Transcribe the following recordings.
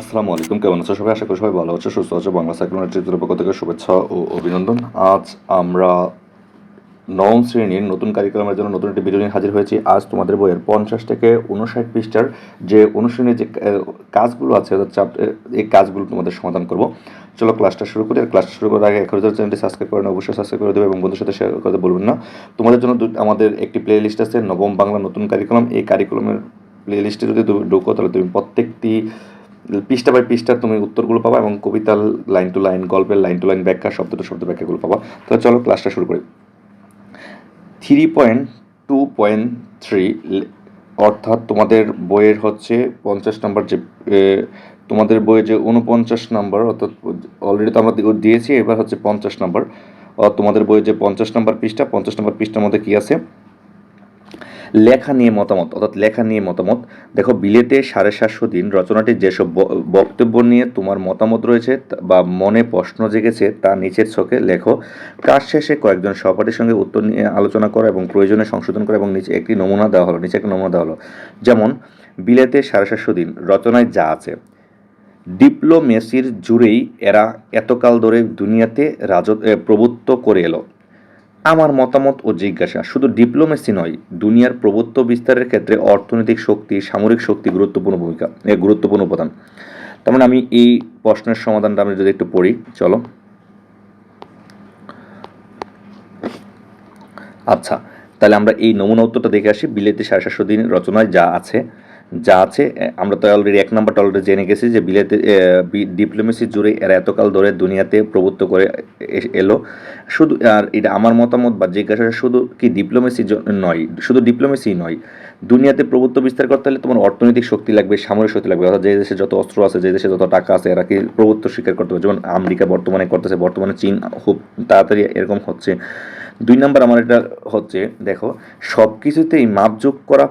আসসালামু আলাইকুম, কেমন আছো সবাই? আশা করি সবাই ভালো আছো, সুস্থ আছো। বাংলা সাইক্লোনের চিত্রের পক্ষ থেকে শুভেচ্ছা ও অভিনন্দন। আজ আমরা নবম শ্রেণির নতুন কারিকুলামের জন্য নতুন একটি ভিডিও নিয়ে হাজির হয়েছি। আজ তোমাদের বইয়ের পঞ্চাশ থেকে উনষাট পৃষ্ঠার যে অনুশীলনের যে কাজগুলো আছে এই কাজগুলো তোমাদের সমাধান করব। চলো ক্লাসটা শুরু করি। আর ক্লাসটা শুরু করার আগে এখন যদি চ্যানেলটি সাবস্ক্রাইব করেন অবশ্যই সাবস্ক্রাইব করে দেবে এবং বন্ধুর সাথে শেয়ার করতে বলবেন না। তোমাদের জন্য আমাদের একটি প্লে লিস্ট আছে, নবম বাংলা নতুন কারিকুলাম এই কারিকুলামের প্লে লিস্টে যদি ঢুকো, তাহলে তুমি প্রত্যেকটি পৃষ্ঠা বাই পৃষ্ঠা তুমি উত্তরগুলো পাবা এবং কবিতার লাইন টু লাইন গল্পের লাইন টু লাইন ব্যাখ্যা, শব্দ টু শব্দ ব্যাখ্যাগুলো পাবা। তাহলে চলো ক্লাসটা শুরু করি। Three point two point three অর্থাৎ তোমাদের বইয়ের হচ্ছে পঞ্চাশ নম্বর যে তোমাদের বইয়ে যে উনপঞ্চাশ নম্বর অর্থাৎ অলরেডি তো আমরা দিয়েছি, এবার হচ্ছে পঞ্চাশ নম্বর তোমাদের বইয়ে যে পঞ্চাশ নম্বর পৃষ্ঠা, পঞ্চাশ নম্বর পৃষ্ঠার মধ্যে কী আছে? লেখা নিয়ে মতামত অর্থাৎ লেখা নিয়ে মতামত। দেখো বিলেতে সাড়ে সাতশো দিন রচনাটির যেসব বক্তব্য নিয়ে তোমার মতামত রয়েছে বা মনে প্রশ্ন জেগেছে তা নিচের ছকে লেখো। কাজ শেষে কয়েকজন সহপাঠীর সঙ্গে উত্তর নিয়ে আলোচনা করো এবং প্রয়োজনে সংশোধন করো এবং নিচে একটি নমুনা দেওয়া হলো নিচে একটি নমুনা দেওয়া হলো। যেমন বিলেতে সাড়ে সাতশো দিন রচনায় যা আছে। ডিপ্লোমেসির জুড়েই এরা এতকাল ধরে দুনিয়াতে রাজ এ, প্রভুত্ব করে এলো। আমার মতামত ও জিজ্ঞাসা। শুধু ডিপ্লোমেসি নয়, দুনিয়ার প্রভুত্ব বিস্তারের ক্ষেত্রে অর্থনৈতিক শক্তি, সামরিক শক্তি গুরুত্বপূর্ণ ভূমিকা গুরুত্বপূর্ণ উপাদান। তার মানে আমি এই প্রশ্নের সমাধানটা আমি যদি একটু পড়ি, চলো। আচ্ছা তাহলে আমরা এই নমুনা উত্তরটা দেখে আসি। বিলেতে সাড়ে সাতশো দিন রচনায় যা আছে। যা আছে আমরা তো অলরেডি এক নাম্বারটা অলরেডি জেনে গেছি যে বিলেতে ডিপ্লোমেসি জুড়ে এরা এতকাল ধরে দুনিয়াতে প্রভুত্ব করে এলো। শুধু, আর এটা আমার মতামত বা জিজ্ঞাসা, শুধু কি ডিপ্লোমেসি নয়, শুধু ডিপ্লোমেসি নয়, দুনিয়াতে প্রভুত্ব বিস্তার করতে হলে তোমার অর্থনৈতিক শক্তি লাগবে, সামরিক শক্তি লাগবে, অর্থাৎ যে দেশে যত অস্ত্র আছে, যে দেশে যত টাকা আছে, এরা কি প্রভুত্ব স্বীকার করতে হবে যেমন আমেরিকা বর্তমানে করতেছে, বর্তমানে চীন খুব তাড়াতাড়ি এরকম হচ্ছে। দুই নম্বর আমার এটা হচ্ছে, দেখো সব কিছুতেই মাপযোগ করা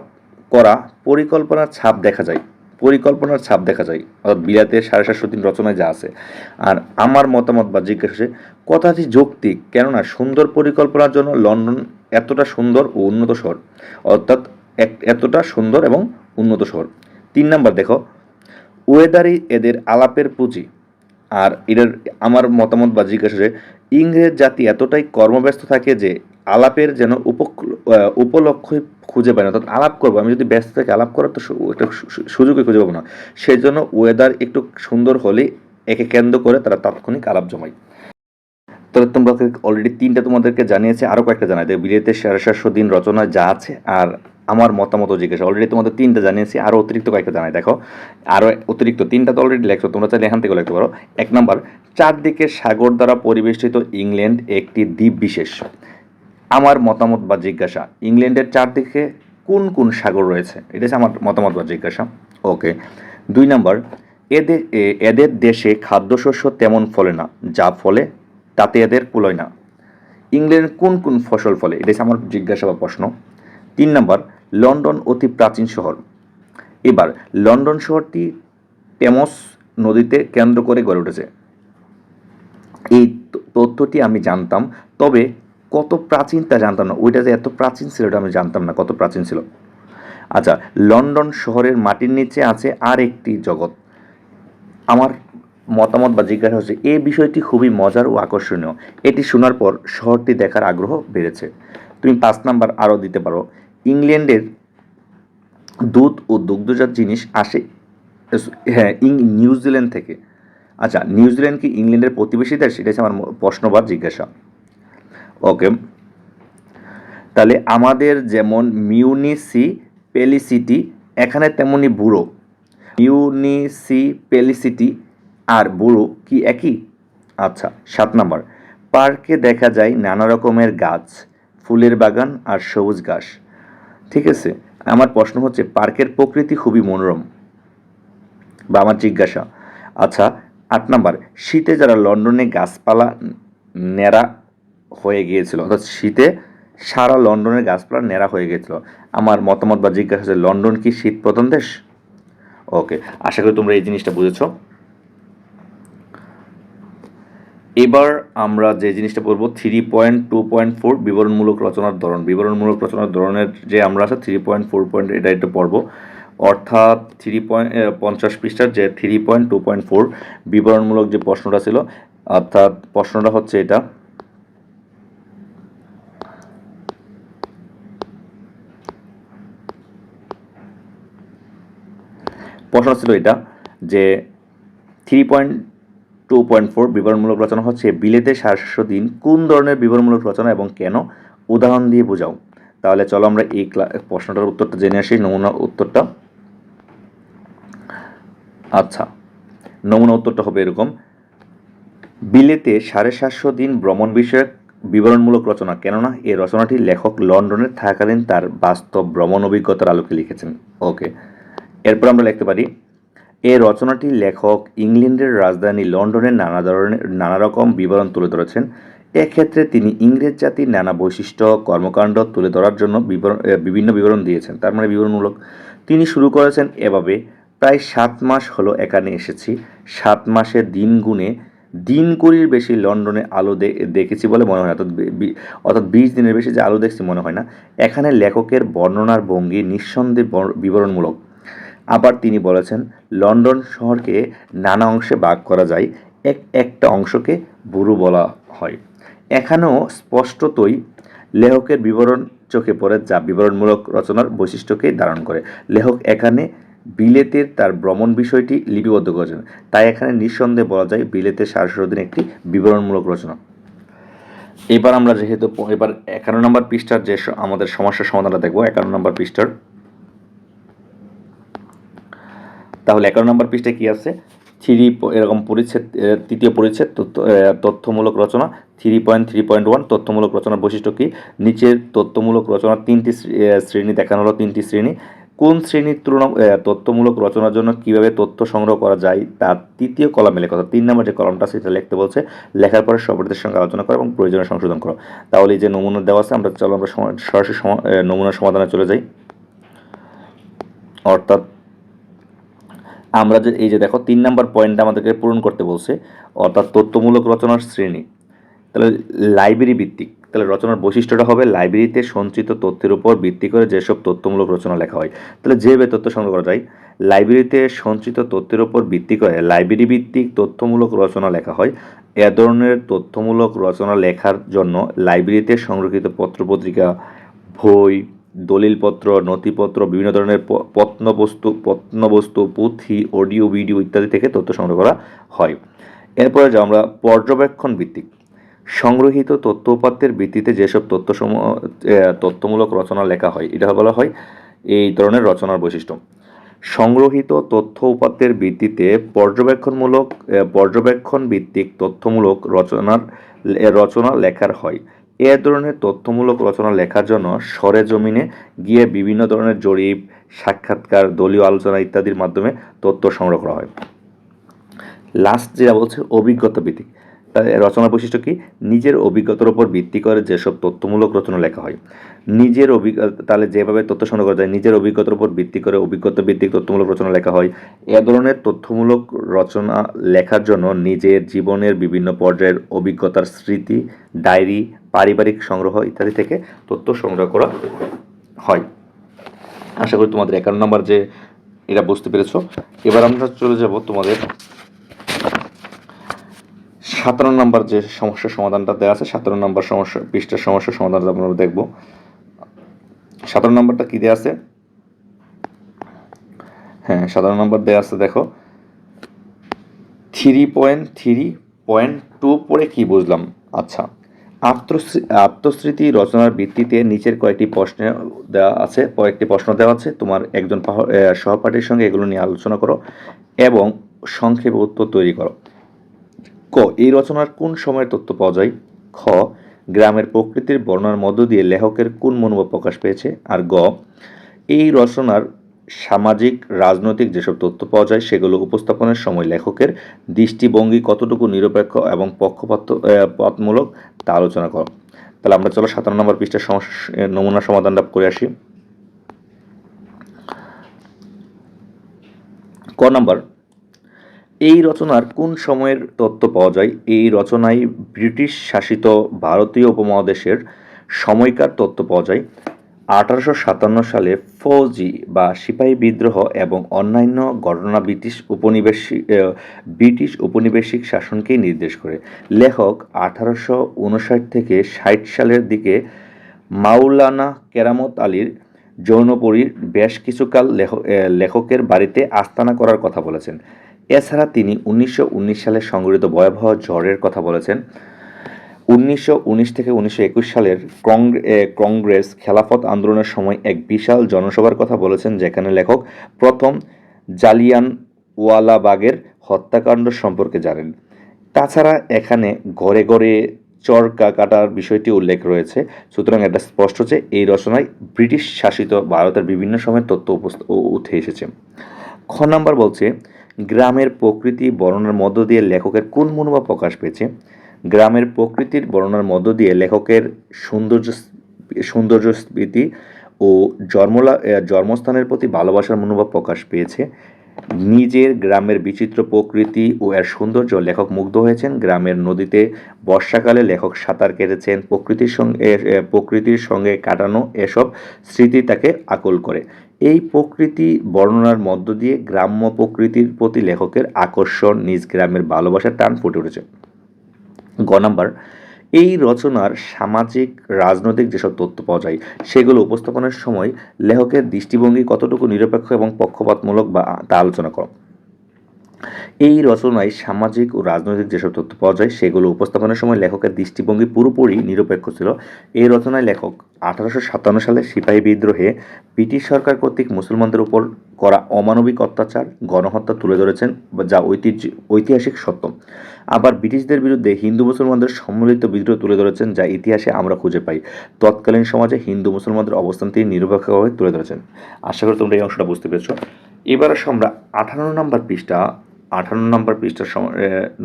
করা পরিকল্পনার ছাপ দেখা যায়, পরিকল্পনার ছাপ দেখা যায়। অর্থাৎ বিলাতে সাড়ে সাতশো দিন রচনায় যা আছে। আর আমার মতামত বা জিজ্ঞাসা কথাটি যৌক্তিক, কেননা সুন্দর পরিকল্পনার জন্য লন্ডন এতটা সুন্দর ও উন্নত শহর। অর্থাৎ এতটা সুন্দর এবং উন্নত শহর। তিন নাম্বার দেখো ওয়েদারই এদের আলাপের পুঁজি। আর এটার আমার মতামত বা জিজ্ঞাসা ইংরেজ জাতি এতটাই কর্মব্যস্ত থাকে যে আলাপের যেন উপলক্ষই খুঁজে পায় না, অর্থাৎ আলাপ করব। আমি যদি ব্যস্ত থাকি, আলাপ করার তো একটা সুযোগই খুঁজে পাবো না। সেই জন্য ওয়েদার একটু সুন্দর হলেই একে কেন্দ্র করে তারা তাৎক্ষণিক আলাপ জমায় তবে তোমরা অলরেডি তিনটা তোমাদেরকে জানিয়েছে আরও কয়েকটা জানাই দেবে। বিলেতে সাড়ে সাতশো দিন রচনা যা আছে আর আমার মতামত জিজ্ঞাসা। অলরেডি তোমাদের তিনটা জানিয়েছি আরও অতিরিক্ত কয়েকটা জানাই। দেখো আরও অতিরিক্ত তিনটা তো অলরেডি লেখছো, তোমরা চাইলে এখান থেকে লিখতে পারো। এক নম্বর, চারদিকে সাগর দ্বারা পরিবেষ্টিত ইংল্যান্ড একটি দ্বীপ বিশেষ আমার মতামত বা জিজ্ঞাসা। ইংল্যান্ডের চারদিকে কোন কোন সাগর রয়েছে? এটা হচ্ছে আমার মতামত বা জিজ্ঞাসা। ওকে। দুই নম্বর এদের এদের দেশে খাদ্যশস্য তেমন ফলে না, যা ফলে তাতে এদের কুলোয় না। ইংল্যান্ড কোন কোন ফসল ফলে? এটা আমার জিজ্ঞাসা বা প্রশ্ন। তিন নম্বর, লন্ডন অতি প্রাচীন শহর। এবার, লন্ডন শহরটি টেমস নদীতে কেন্দ্র করে গড়ে উঠেছে। এই তথ্যটি আমি জানতাম, তবে কত প্রাচীন তা জানতাম না। ওইটা যে এত প্রাচীন ছিল এটা আমি জানতাম না, কত প্রাচীন ছিল। আচ্ছা লন্ডন শহরের মাটির নিচে আছে আর একটি জগৎ। আমার মতামত বা জিজ্ঞাসা হচ্ছে এই বিষয়টি খুবই মজার ও আকর্ষণীয়। এটি শোনার পর শহরটি দেখার আগ্রহ বেড়েছে। তুমি পাঁচ নাম্বার আরও দিতে পারো। ইংল্যান্ডের দুধ ও দুগ্ধজাত জিনিস আসে হ্যাঁ ইং, নিউজিল্যান্ড থেকে। আচ্ছা নিউজিল্যান্ড কি ইংল্যান্ডের প্রতিবেশী দেশ সেটা হচ্ছে আমার প্রশ্ন বা জিজ্ঞাসা। ওকে তাহলে আমাদের যেমন মিউনিসিপ্যালিসিটি এখানে তেমনি বুড়ো। মিউনিসিপ্যালিসিটি আর বুড়ো কি একই? আচ্ছা সাত নম্বর। পার্কে দেখা যায় নানা রকমের গাছ, ফুলের বাগান আর সবুজ ঘাস। ঠিক আছে? আমার প্রশ্ন হচ্ছে, পার্কের প্রকৃতি খুবই মনোরম বা আমার জিজ্ঞাসা। আচ্ছা আট নাম্বার, শীতে যারা লন্ডনে গাছপালা নেড়া হয়ে গিয়েছিল। অর্থাৎ শীতে সারা লন্ডনের গাছপালা নেড়া হয়ে গিয়েছিল। আমার মতামত বা জিজ্ঞাসা হচ্ছে লন্ডন কি শীত প্রধান দেশ? ওকে, আশা করি তোমরা এই জিনিসটা বুঝেছ। এবার আমরা যে জিনিসটা বলব three point two point four বিবরণমূলক রচনার ধরন। বিবরণমূলক রচনার ধরনের যে আমরা আছে থ্রি পয়েন্ট ফোর পয়েন্ট এটা একটু পড়ব। অর্থাৎ থ্রি পয়েন্ট পঞ্চাশ পৃষ্ঠার যে three point two point four বিবরণমূলক যে প্রশ্নটা ছিল, অর্থাৎ প্রশ্নটা হচ্ছে এটা প্রশ্ন ছিল এটা, যে three point two point four বিবরণমূলক রচনা হচ্ছে বিলেতে সাতশো দিন কোন ধরনের বিবরণমূলক রচনা এবং কেন? উদাহরণ দিয়ে বোঝাও। তাহলে চলো আমরা এই প্রশ্নটার উত্তরটা জেনে আসি, নমুনা উত্তরটা। আচ্ছা নমুনা উত্তরটা হবে এরকম। বিলেতে সাড়ে সাতশো দিন ভ্রমণ বিষয়ক বিবরণমূলক রচনা, কেননা এই রচনাটি লেখক লন্ডনে থাকাকালীন তার বাস্তব ভ্রমণ অভিজ্ঞতার আলোকে লিখেছেন। ওকে এরপর আমরা লিখতে পারি, এ রচনাটি লেখক ইংল্যান্ডের রাজধানী লন্ডনের নানা ধরনের, নানা রকম বিবরণ তুলে ধরেছেন। এক্ষেত্রে তিনি ইংরেজ জাতির নানা বৈশিষ্ট্য, কর্মকাণ্ড তুলে ধরার জন্য বিবরণ বিভিন্ন বিবরণ দিয়েছেন। তার মানে বিবরণমূলক। তিনি শুরু করেছেন এভাবে, প্রায় সাত মাস হলো এখানে এসেছি। সাত মাসে দিন গুণে দিন কুড়ির বেশি লন্ডনে আলো দেখেছি বলে মনে হয় না। অর্থাৎ বিশ দিনের বেশি যে আলো দেখছি মনে হয় না। এখানে লেখকের বর্ণনার ভঙ্গি নিঃসন্দেহে বর- বিবরণমূলক। আবার তিনি বলেছেন, লন্ডন শহরকে নানা অংশে ভাগ করা যায়, এক একটা অংশকে বুরু বলা হয়। এখানেও স্পষ্টতই লেখকের বিবরণ চোখে পড়ে, যা বিবরণমূলক রচনার বৈশিষ্ট্যকে ধারণ করে। লেখক এখানে বিলেতের তার ভ্রমণ বিষয়টি লিপিবদ্ধ করেছেন। তাই এখানে নিঃসন্দেহে বলা যায়, বিলেতের সারস্বদিন একটি বিবরণমূলক রচনা। এবার আমরা যেহেতু, এবার একান্ন নম্বর পৃষ্ঠার যে আমাদের সমস্যার সমাধানটা দেখব, একান্ন নম্বর পৃষ্ঠার তাহলে এগারো নম্বর পৃষ্ঠায় কী আছে? থ্রি এরকম পরিচ্ছেদ তৃতীয় পরিচ্ছেদ তথ্য- তথ্যমূলক রচনা three point three point one তথ্যমূলক রচনার বৈশিষ্ট্য কী? নিচের তথ্যমূলক রচনার তিনটি শ্রেণি দেখানো হলো তিনটি শ্রেণি। কোন শ্রেণির তুলনা তথ্যমূলক রচনার জন্য কীভাবে তথ্য সংগ্রহ করা যায়? তার তৃতীয় কলামে লেখা অর্থাৎ তিন নম্বর যে কলমটা সেটা লিখতে বলছে লেখার পরে সবরদের সঙ্গে আলোচনা করো এবং প্রয়োজনে সংশোধন করো। তাহলে যে নমুনা দেওয়া আছে আমরা চলো আমরা সরাসরি এ, সমাধানে চলে যাই। অর্থাৎ আমরা যে এই যে দেখো, তিন নাম্বার পয়েন্টটা আমাদেরকে পূরণ করতে বলছে, অর্থাৎ তথ্যমূলক রচনার শ্রেণি। তাহলে লাইব্রেরি ভিত্তিক, তাহলে রচনার বৈশিষ্ট্যটা হবে লাইব্রেরিতে সঞ্চিত তথ্যের উপর ভিত্তি করে যেসব তথ্যমূলক রচনা লেখা হয়। তাহলে যেভাবে তথ্য সংগ্রহ করা যায় লাইব্রেরিতে সঞ্চিত তথ্যের উপর ভিত্তি করে লাইব্রেরি ভিত্তিক তথ্যমূলক রচনা লেখা হয়। এ ধরনের তথ্যমূলক রচনা লেখার জন্য লাইব্রেরিতে সংরক্ষিত পত্রপত্রিকা বই দলিলপত্র, নথিপত্র, বিভিন্ন ধরনের প্রত্নবস্তু প্রত্নবস্তু পুঁথি, অডিও, ভিডিও ইত্যাদি থেকে তথ্য সংগ্রহ করা হয়। এরপরে যে আমরা পর্যবেক্ষণ ভিত্তিক সংগ্রহীত তথ্য উপাত্তের ভিত্তিতে যেসব তথ্যসমূহ তথ্যমূলক রচনা লেখা হয়, এটা বলা হয় এই ধরনের রচনার বৈশিষ্ট্য। সংগ্রহীত তথ্য উপাত্তের ভিত্তিতে পর্যবেক্ষণমূলক পর্যবেক্ষণ ভিত্তিক তথ্যমূলক রচনার রচনা লেখার হয়। এ ধরনের তথ্যমূলক রচনা লেখার জন্য সরেজমিনে গিয়ে বিভিন্ন ধরনের জরিপ, সাক্ষাৎকার, দলীয় আলোচনা ইত্যাদির মাধ্যমে তথ্য সংগ্রহ করা হয়। লাস্ট যেটা বলছে অভিজ্ঞতা ভিত্তিক রচনার বৈশিষ্ট্য কি? নিজের অভিজ্ঞতার উপর ভিত্তি করে যেসব তথ্যমূলক রচনা লেখা হয়। নিজের অভিজ্ঞতা তাহলে যেভাবে তথ্য সংগ্রহ করা যায়, নিজের অভিজ্ঞতার উপর ভিত্তি করে অভিজ্ঞতা ভিত্তিক তথ্যমূলক রচনা লেখা হয়। এ ধরনের তথ্যমূলক রচনা লেখার জন্য নিজের জীবনের বিভিন্ন পর্যায়ের অভিজ্ঞতার স্মৃতি, ডায়েরি, পারিবারিক সংগ্রহ ইত্যাদি থেকে তথ্য সংগ্রহ করা হয়। আশা করি তোমাদের একান্ন নম্বর যে এটা বুঝতে পেরেছ। এবার আমরা চলে যাব তোমাদের সতেরো নম্বর যে সমস্যার সমাধানটা দেওয়া আছে সতেরো নম্বর সমস্যা, পৃষ্ঠার সমস্যার সমাধানটা আমরা দেখব। সতেরো নম্বরটা কী দেওয়া আছে? হ্যাঁ সতেরো নম্বর দেওয়া আছে, দেখো। Three point three point two পরে কী বুঝলাম? আচ্ছা আত্মস্মৃ- আত্মস্মৃতি রচনার ভিত্তিতে নিচের কয়েকটি প্রশ্ন দেওয়া আছে, কয়েকটি প্রশ্ন দেওয়া আছে। তোমার একজন সহপাঠীর সঙ্গে এগুলো নিয়ে আলোচনা করো এবং সংক্ষেপে উত্তর তৈরি করো। ক, এই রচনার কোন সময়ের তথ্য পাওয়া যায়? খ, গ্রামের প্রকৃতির বর্ণনার মধ্য দিয়ে লেখকের কোন মনোভাব প্রকাশ পেয়েছে? আর গ, এই রচনার সামাজিক, রাজনৈতিক যেসব তথ্য পাওয়া যায়, সেগুলো উপস্থাপনের সময় লেখকের দৃষ্টিভঙ্গি কতটুকু নিরপেক্ষ এবং পক্ষপাত পথমূলক তা আলোচনা কর। তাহলে আমরা চলো সাতান্ন নম্বর পৃষ্ঠার সমস্যা নমুনা সমাধানটা করে আসি। ক নম্বর এই রচনার কোন সময়ের তথ্য পাওয়া যায়? এই রচনায় ব্রিটিশ শাসিত ভারতীয় উপমহাদেশের সময়কার তথ্য পাওয়া যায়। আঠারোশো সাতান্ন সালে ফৌজি বা সিপাহী বিদ্রোহ এবং অন্যান্য ঘটনা ব্রিটিশ উপনিবেশিক ব্রিটিশ উপনিবেশিক শাসনকেই নির্দেশ করে। লেখক আঠারোশো উনষাট থেকে ষাট সালের দিকে মাওলানা কেরামত আলীর যৌনপুরীর বেশ কিছুকাল লেখ- লেখকের বাড়িতে আস্তানা করার কথা বলেছেন। এছাড়া তিনি উনিশশো উনিশ সালে সংঘটিত ভয়াবহ ঝড়ের কথা বলেছেন। উনিশশো উনিশ থেকে উনিশশো একুশ সালের কংগ্রে- কংগ্রেস খেলাফত আন্দোলনের সময় এক বিশাল জনসভার কথা বলেছেন, যেখানে লেখক প্রথম জালিয়ান ওয়ালাবাগের হত্যাকাণ্ড সম্পর্কে জানেন। তাছাড়া এখানে ঘরে ঘরে চরকা কাটার বিষয়টি উল্লেখ রয়েছে। সুতরাং এটা স্পষ্ট যে এই রচনায় ব্রিটিশ শাসিত ভারতের বিভিন্ন সময়ের তথ্য উপস্থ- উঠে এসেছে। খ নাম্বার বলছে গ্রামের প্রকৃতি বর্ণনার মধ্য দিয়ে লেখকের কোন মনোভাব প্রকাশ পেয়েছে? গ্রামের প্রকৃতির বর্ণনার মধ্য দিয়ে লেখকের সৌন্দর্য সৌন্দর্য স্মৃতি ও জন্মলা জন্মস্থানের প্রতি ভালোবাসার মনোভাব প্রকাশ পেয়েছে। নিজের গ্রামের বিচিত্র প্রকৃতি ও এর সৌন্দর্য লেখক মুগ্ধ হয়েছেন। গ্রামের নদীতে বর্ষাকালে লেখক সাঁতার কেটেছেন। প্রকৃতির সঙ্গে প্রকৃতির সঙ্গে কাটানো এসব স্মৃতি তাকে আকুল করে। এই প্রকৃতি বর্ণনার মধ্য দিয়ে গ্রাম্য প্রকৃতির প্রতি লেখকের আকর্ষণ নিজ গ্রামের ভালোবাসার টান ফুটে উঠেছে। গ নাম্বার এই রচনার সামাজিক, রাজনৈতিক যেসব তথ্য পাওয়া যায়, সেগুলো উপস্থাপনের সময় লেখকের দৃষ্টিভঙ্গি কতটুকু নিরপেক্ষ এবং পক্ষপাতমূলক বা তা আলোচনা করো। এই রচনায় সামাজিক ও রাজনৈতিক যেসব তথ্য পাওয়া যায়, সেগুলো উপস্থাপনের সময় লেখকের দৃষ্টিভঙ্গি পুরোপুরি নিরপেক্ষ ছিল। এই রচনায় লেখক আঠারোশো সাতান্ন সালে সিপাহী বিদ্রোহে ব্রিটিশ সরকার কর্তৃক মুসলমানদের উপর করা অমানবিক অত্যাচার, গণহত্যা তুলে ধরেছেন, যা ঐতিহ্য, ঐতিহাসিক সত্য। আবার ব্রিটিশদের বিরুদ্ধে হিন্দু মুসলমানদের সম্মিলিত বিদ্রোহ তুলে ধরেছেন যা ইতিহাসে আমরা খুঁজে পাই। তৎকালীন সমাজে হিন্দু মুসলমানদের অবস্থান তিনি নিরপেক্ষভাবে তুলে ধরেছেন। আশা করি তোমরা এই অংশটা বুঝতে পেরেছ। এবার আসো আমরা আঠারো নম্বর পৃষ্ঠা আঠান্ন নম্বর পৃষ্ঠার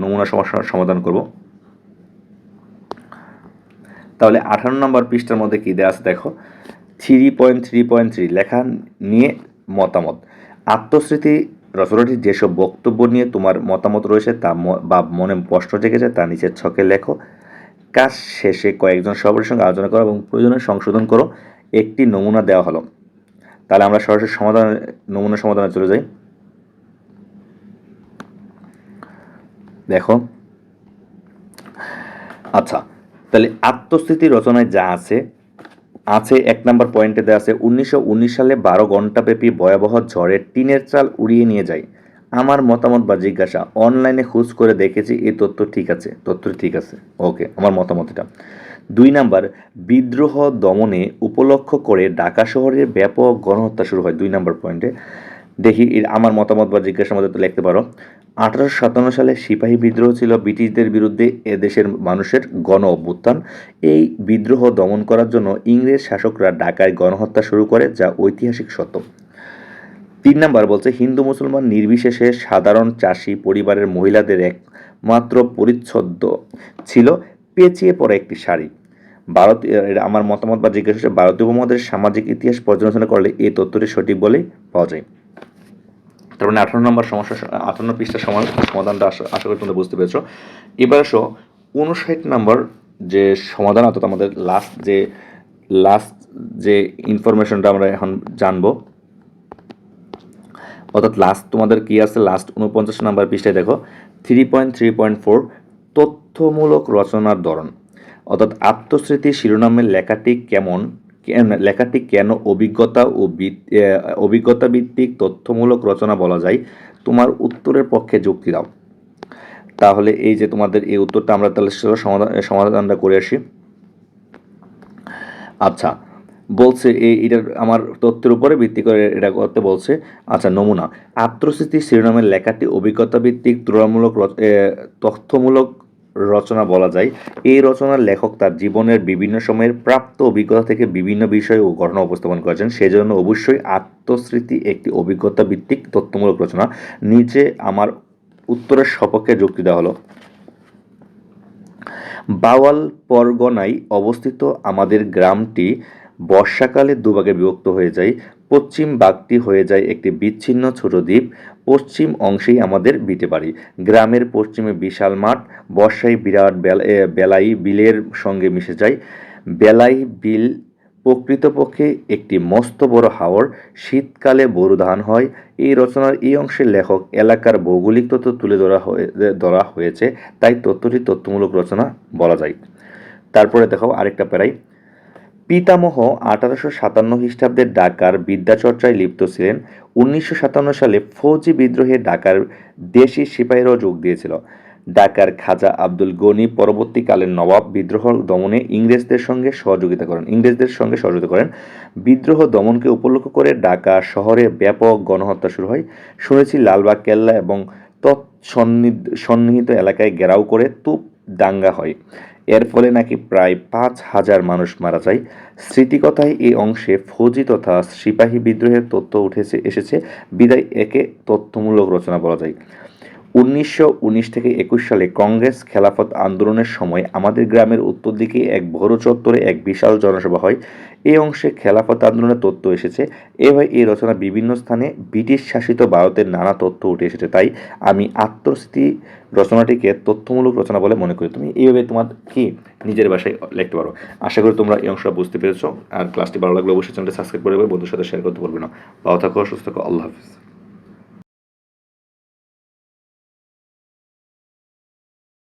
নমুনা সমস্যার সমাধান করব। তাহলে আঠান্ন নম্বর পৃষ্ঠার মধ্যে কী দেওয়া আছে দেখো? Three point three point three লেখা নিয়ে মতামত। আত্মস্মৃতি রচনাটি যেসব বক্তব্য নিয়ে তোমার মতামত রয়েছে তা বা মনে প্রশ্ন জেগেছে, তা নিচের ছকে লেখো। কাজ শেষে কয়েকজন সবার সঙ্গে আলোচনা করো এবং প্রয়োজনে সংশোধন করো। একটি নমুনা দেওয়া হলো। তাহলে আমরা সরাসরি সমাধান, নমুনা সমাধানে চলে যাই। দেখো। আচ্ছা তাহলে আত্মস্থিতি রচনায় যা আছে আছে, এক নম্বর পয়েন্টে দেওয়া আছে, উনিশশো উনিশ সালে বারো ঘন্টাব্যাপী ভয়াবহ ঝড়ে টিনের চাল উড়িয়ে নিয়ে যায়। আমার মতামত বা জিজ্ঞাসা, অনলাইনে খোঁজ করে দেখেছি এই তথ্য ঠিক আছে, তথ্য ঠিক আছে। ওকে, আমার মতামত এটা। দুই নাম্বার, বিদ্রোহ দমনে উপলক্ষ করে ঢাকা শহরে ব্যাপক গণহত্যা শুরু হয়, দুই নাম্বার পয়েন্টে। দেখি আমার মতামত বা জিজ্ঞাসা মধ্যে তো লিখতে পারো। আঠারোশো সাতান্ন সালে সিপাহী বিদ্রোহ ছিল ব্রিটিশদের বিরুদ্ধে এদেশের মানুষের গণ অভ্যুত্থান। এই বিদ্রোহ দমন করার জন্য ইংরেজ শাসকরা ঢাকায় গণহত্যা শুরু করে, যা ঐতিহাসিক সত্য। তিন নাম্বার বলছে, হিন্দু মুসলমান নির্বিশেষে সাধারণ চাষি পরিবারের মহিলাদের একমাত্র পরিচ্ছদ ছিল পেঁচিয়ে পড়া একটি শাড়ি। ভারত আমার মতামত বা জিজ্ঞাসা ভারতীয় উপমহাদেশের সামাজিক ইতিহাস পর্যালোচনা করলে এই তথ্যটি সঠিক বলেই পাওয়া যায়। তার মানে আঠারো নম্বর সমস্যা আঠান্ন পৃষ্ঠার সমাধান সমাধানটা আশা করি তোমরা বুঝতে পেরেছ। এবার আসো উনষাট নম্বর যে সমাধান অর্থাৎ আমাদের লাস্ট যে লাস্ট যে ইনফরমেশনটা আমরা এখন জানব। অর্থাৎ লাস্ট তোমাদের কি আছে? লাস্ট উনপঞ্চাশ নাম্বার পৃষ্ঠায় দেখো three point three point four তথ্যমূলক রচনার ধরন। অর্থাৎ আত্মস্মৃতি শিরোনামের লেখাটি কেমন? লেখাটি কেন অভিজ্ঞতা ও অভিজ্ঞতা ভিত্তিক তথ্যমূলক রচনা বলা যায়? তোমার উত্তরের পক্ষে যুক্তি দাও। তাহলে এই যে তোমাদের এই উত্তরটা আমরা তাহলে সমাধান সমাধানটা করে আসি। আচ্ছা বলছে এই এটার আমার তথ্যের উপরে ভিত্তি করে এটা করতে বলছে। আচ্ছা নমুনা। আত্মস্মৃতি শিরোনামের লেখাটি অভিজ্ঞতা ভিত্তিক তুলনামূলক তথ্যমূলক রচনা বলা যায়। এই রচনার লেখক তার জীবনের বিভিন্ন সময়ের প্রাপ্ত অভিজ্ঞতা থেকে বিভিন্ন বিষয় ও ঘটনা উপস্থাপন করেছেন। সেজন্য অবশ্যই আত্মস্মৃতি একটি অভিজ্ঞতা ভিত্তিক তথ্যমূলক রচনা। নিচে আমার উত্তরের সপক্ষে যুক্তি দেওয়া হলো। বাওয়াল পরগনায় অবস্থিত আমাদের গ্রামটি বর্ষাকালে দুভাগে বিভক্ত হয়ে যায়। পশ্চিম বাগটি হয়ে যায় একটি বিচ্ছিন্ন ছোট দ্বীপ। পশ্চিম অংশেই আমাদের বিটে বাড়ি। গ্রামের পশ্চিমে বিশাল মাঠ, বর্ষায় বিরাট বেল- বেলাই বিলের সঙ্গে মিশে যায়। বেলাই বিল প্রকৃতপক্ষে একটি মস্ত বড় হাওর, শীতকালে বোরো ধান হয়। এই রচনার এই অংশের লেখক এলাকার ভৌগোলিক তথ্য তুলে ধরা হয়ে ধরা হয়েছে, তাই তথ্যটি তথ্যমূলক রচনা বলা যায়। তারপরে দেখো আরেকটা প্যারাই। পিতামহ আঠারোশো সাতান্ন খ্রিস্টাব্দে ডাকার বিদ্যাচর্চায় লিপ্ত ছিলেন। উনিশশো সাতান্ন সালে ফৌজি বিদ্রোহে ডাকার দেশি সিপাহীরাও যোগ দিয়েছিল। ডাকার খাজা আব্দুল গনি পরবর্তীকালে নবাব বিদ্রোহ দমনে ইংরেজদের সঙ্গে সহযোগিতা করেন। ইংরেজদের সঙ্গে সহযোগিতা করেন। বিদ্রোহ দমনকে উপলক্ষ করে ঢাকা শহরে ব্যাপক গণহত্যা শুরু হয়। শুনেছি লালবাগ, কেল্লা এবং তৎসন্নিধ- সন্নিহিত এলাকায় ঘেরাও করে তুপ দাঙ্গা হয়। এর ফলে নাকি প্রায় পাঁচ হাজার মানুষ মারা যায়। স্মৃতিকথায় এই অংশে ফৌজি তথা সিপাহী বিদ্রোহের তথ্য উঠেছে, এসেছে। বিদায় একে তথ্যমূলক রচনা বলা যায়। উনিশশো উনিশ থেকে একুশ সালে কংগ্রেস খেলাফত আন্দোলনের সময় আমাদের গ্রামের উত্তর দিকে এক বড় চত্বরে এক বিশাল জনসভা হয়। এই অংশে খেলাফত আন্দোলনের তথ্য এসেছে। এভাবে এই রচনা বিভিন্ন স্থানে ব্রিটিশ শাসিত ভারতের নানা তথ্য উঠে এসেছে। তাই আমি আত্মস্থিতি রচনাটিকে তথ্যমূলক রচনা বলে মনে করি। তুমি এইভাবে তোমার কি নিজের ভাষায় লিখতে পারো? আশা করি তোমরা এই অংশটা বুঝতে পেরেছ। আর ক্লাসটি ভালো লাগলে অবশ্যই চ্যানেলটা সাবস্ক্রাইব করে বন্ধুর সাথে শেয়ার করতে পারবে না। ভালো থাকো, সুস্থ থাকো, আল্লাহ হাফিজ।